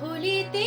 ভুলিতে